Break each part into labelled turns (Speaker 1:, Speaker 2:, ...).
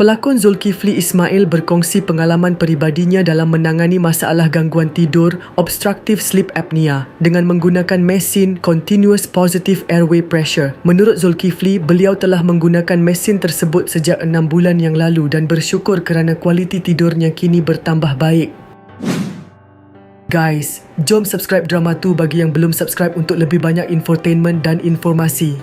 Speaker 1: Pelakon Zulkifli Ismail berkongsi pengalaman peribadinya dalam menangani masalah gangguan tidur obstructive sleep apnea dengan menggunakan mesin continuous positive airway pressure. Menurut Zulkifli, beliau telah menggunakan mesin tersebut sejak enam bulan yang lalu dan bersyukur kerana kualiti tidurnya kini bertambah baik. Guys, jom subscribe drama tu bagi yang belum subscribe untuk lebih banyak infotainment dan informasi.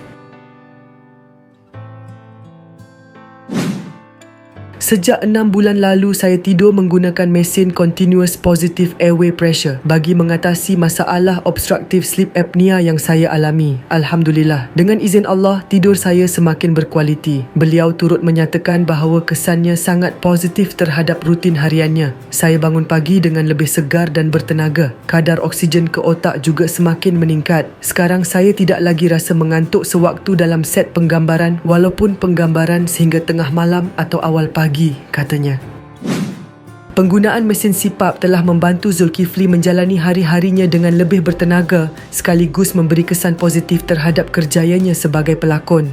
Speaker 1: Sejak enam bulan lalu, saya tidur menggunakan mesin continuous positive airway pressure bagi mengatasi masalah obstructive sleep apnea yang saya alami. Alhamdulillah, dengan izin Allah, tidur saya semakin berkualiti. Beliau turut menyatakan bahawa kesannya sangat positif terhadap rutin hariannya. Saya bangun pagi dengan lebih segar dan bertenaga. Kadar oksigen ke otak juga semakin meningkat. Sekarang saya tidak lagi rasa mengantuk sewaktu dalam set penggambaran walaupun penggambaran sehingga tengah malam atau awal pagi pagi, katanya. Penggunaan mesin sipap telah membantu Zulkifli menjalani hari-harinya dengan lebih bertenaga sekaligus memberi kesan positif terhadap kerjayanya sebagai pelakon.